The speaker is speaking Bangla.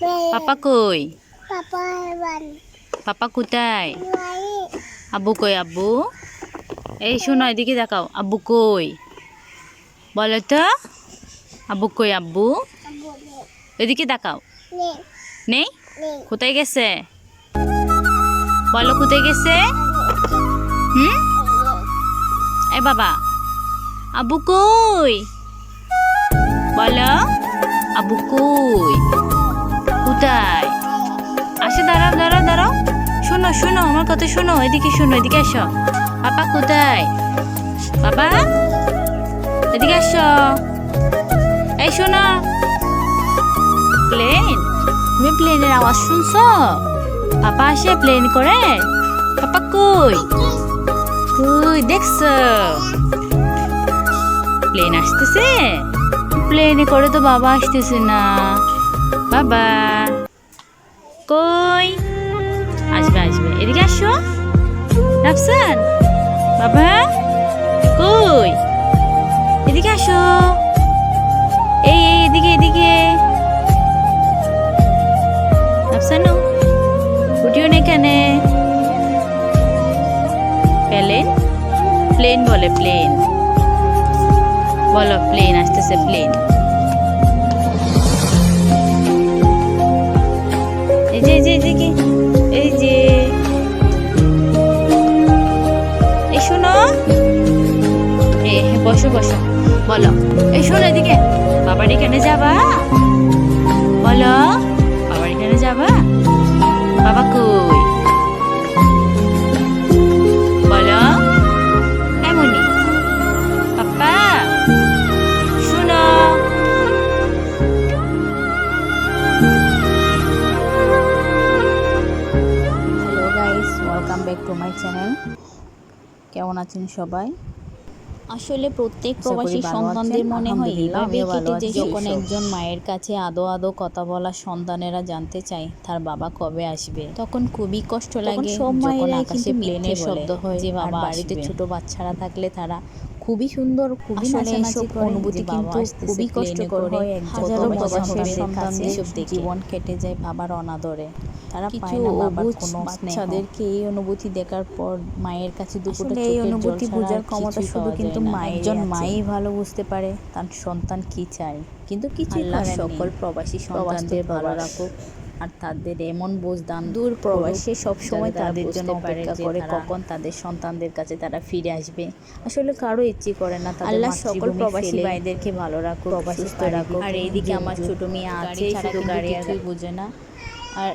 পাপা কই. পাপা কোথায়. আব্বু কই আব্বু এই শোনো এদিকে দেখাও আব্বু কই বলো তো আব্বু কই আব্বু. এদিকে দেখাও. নেই. কোথায় গেছে বলো কোথায় গেছে হুম এই বাবা আব্বু কই বলো আব্বু কই কোথায় আসে, দাঁড়াও দাঁড়াও দাঁড়াও। শোনো শোনো, আমার কথা শোনো, এদিকে শোনো, এদিকে আসো। পাপা কোথায়? বাবা? এদিকে আসো। এই, শোনো। প্লেন? তুমি প্লেনের আওয়াজ শুনছো? পাপা আসে প্লেন করে। পাপা কই? কই, দেখছ? প্লেন আসতেছে? প্লেনে করে তো বাবা আসতেছে না। বাবা কই? আসবে আসবে। এদিকে আসো। রাফসান, বাবা। কই? এদিকে আসো। এই এই, এদিকে এদিকে। রাফসানু, উঠিও না এখানে। প্লেন? প্লেন বলে প্লেন। বলো, প্লেন, আসতেছে প্লেন। এ বসো বসো। বলো। এই শোনো এদিকে। বাবার এখানে যাবা? বলো। বাবার এখানে যাবা? বাবা কই? বলো। এমনই পাপা শোনো। Hello guys welcome back to my channel কেমন আছেন সবাই? আসলে প্রত্যেক প্রবাসী সন্তানদের মনে হয় এইভাবে কেটে যে যখন একজন মায়ের কাছে আদো আদো কথা বলা সন্তানেরা জানতে চায় তার বাবা কবে আসবে? তখন খুবই কষ্ট লাগে সব যখন আকাশে প্লেনের শব্দ হয় যে বাবা বাড়িতে ছোট বাচ্চারা থাকলে তারা খুবই সুন্দর খুবই নাচানাচি অনুভূতি কিন্তু খুবই কষ্টকর করে। হয় হাজারো প্রবাসী প্রবাসী সন্তানদের। জীবন কেটে যায় বাবার অনাদরে। তারা কিছু পায় না বাবার অবুঝ বাচ্চাদেরকে এই অনুভূতি দেখার পর মায়ের কাছে আসলে এই অনুভূতি বোঝার ক্ষমতা শুধু কিন্তু মায়েরই একজন। মাই ভালো বুঝতে পারে তার সন্তান কি চায়। কিন্তু কিছু আল্লাহ সকল প্রবাসী সন্তানদের ভালো রাখুক। আর তাদের এমন বোঝ দান দূর প্রবাসে সব সময় তাদের জন্য অপেক্ষা করে কখন তাদের সন্তানদের কাছে তারা ফিরে আসবে। আসলে কারও ইচ্ছে করে না আল্লাহ সকল প্রবাসী ভাইদেরকে ভালো রাখুক প্রবাসী সুস্থ রাখুক। আর এইদিকে আমার ছোট মেয়ে আছে শুধু গাড়ি আর কিছুই বুঝে না। আর